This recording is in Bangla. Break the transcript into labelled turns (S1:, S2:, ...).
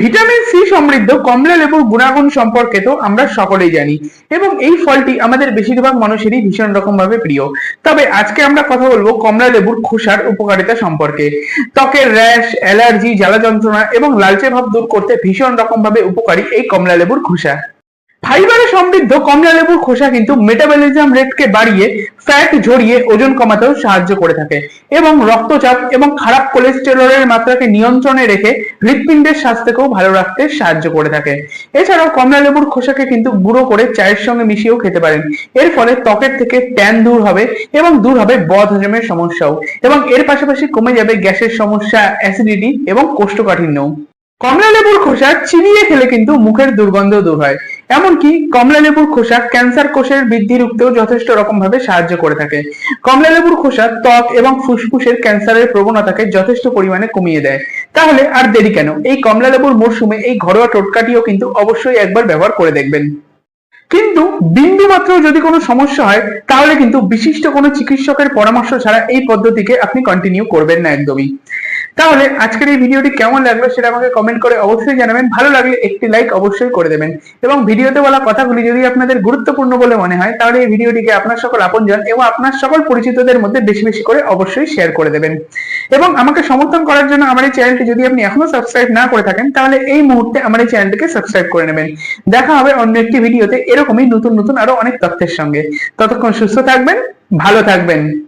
S1: ভিটামিন সি সমৃদ্ধ, কমলা লেবুর গুণাগুণ সম্পর্কে তো আমরা সকলেই জানি। এবং এই ফলটি আমাদের বেশিরভাগ মানুষেরই ভীষণ রকম ভাবে প্রিয়। তবে আজকে আমরা কথা বলব কমলা লেবুর খোসার উপকারিতা সম্পর্কে। ত্বকের র্যাশ, অ্যালার্জি, জ্বালা যন্ত্রণা এবং লালচে ভাব দূর করতে ভীষণ রকম ভাবে উপকারী এই কমলা লেবুর খোসা। ফাইবারে সমৃদ্ধ কমলা লেবুর খোসা কিন্তু মেটাবলিজম রেটকে বাড়িয়ে ফ্যাট ঝরিয়ে ওজন কমাতেও সাহায্য করে থাকে। এবং রক্তচাপ এবং খারাপ কোলেস্টেরলের মাত্রাকে নিয়ন্ত্রণে রেখে হৃৎপিণ্ডের স্বাস্থ্যকেও ভালো রাখতে সাহায্য করে থাকে। এছাড়াও কমলা লেবুর খোসাকে কিন্তু গুঁড়ো করে চায়ের সঙ্গে মিশিয়েও খেতে পারেন। এর ফলে ত্বকের থেকে ট্যান দূর হবে এবং দূর হবে বদ হজমের সমস্যাও। এবং এর পাশাপাশি কমে যাবে গ্যাসের সমস্যা অ্যাসিডিটি এবং কোষ্ঠকাঠিন্যও। কমলা লেবুর খোসা চিবিয়ে খেলে কিন্তু মুখের দুর্গন্ধ দূর হয়। এমনকি কমলা লেবুর খোসা ক্যান্সার কোষের বৃদ্ধি রুখতেও যথেষ্ট রকম ভাবে সাহায্য করে থাকে। কমলা লেবুর খোসা ত্বক এবং ফুসফুসের ক্যান্সারের প্রবণতাকে যথেষ্ট পরিমাণে কমিয়ে দেয়। তাহলে আর দেরি কেন? এই কমলা লেবুর মরশুমে এই ঘরোয়া টোটকাটিও কিন্তু অবশ্যই একবার ব্যবহার করে দেখবেন। কিন্তু বিন্দু মাত্র যদি কোনো সমস্যা হয়, তাহলে কিন্তু বিশিষ্ট কোনো চিকিৎসকের পরামর্শ ছাড়া এই পদ্ধতিকে আপনি কন্টিনিউ করবেন না একদমই। তাহলে আজকের এই ভিডিওটি কেমন লাগল সেটা আমাকে কমেন্ট করে অবশ্যই জানাবেন। ভালো লাগলে একটি লাইক অবশ্যই করে দেবেন। এবং ভিডিওতে বলা কথাগুলি যদি আপনাদের গুরুত্বপূর্ণ বলে মনে হয়, তাহলে এই ভিডিওটিকে আপনার সকল আপনজন এবং আপনার সকল পরিচিতদের মধ্যে বেশি বেশি করে অবশ্যই শেয়ার করে দেবেন। এবং আমাকে সমর্থন করার জন্য আমার এই চ্যানেলটি যদি আপনি এখনও সাবস্ক্রাইব না করে থাকেন, তাহলে এই মুহূর্তে আমার এই চ্যানেলটিকে সাবস্ক্রাইব করে নেবেন। দেখা হবে অন্য একটি ভিডিওতে এরকমই নতুন নতুন আরও অনেক তথ্যের সঙ্গে। ততক্ষণ সুস্থ থাকবেন, ভালো থাকবেন।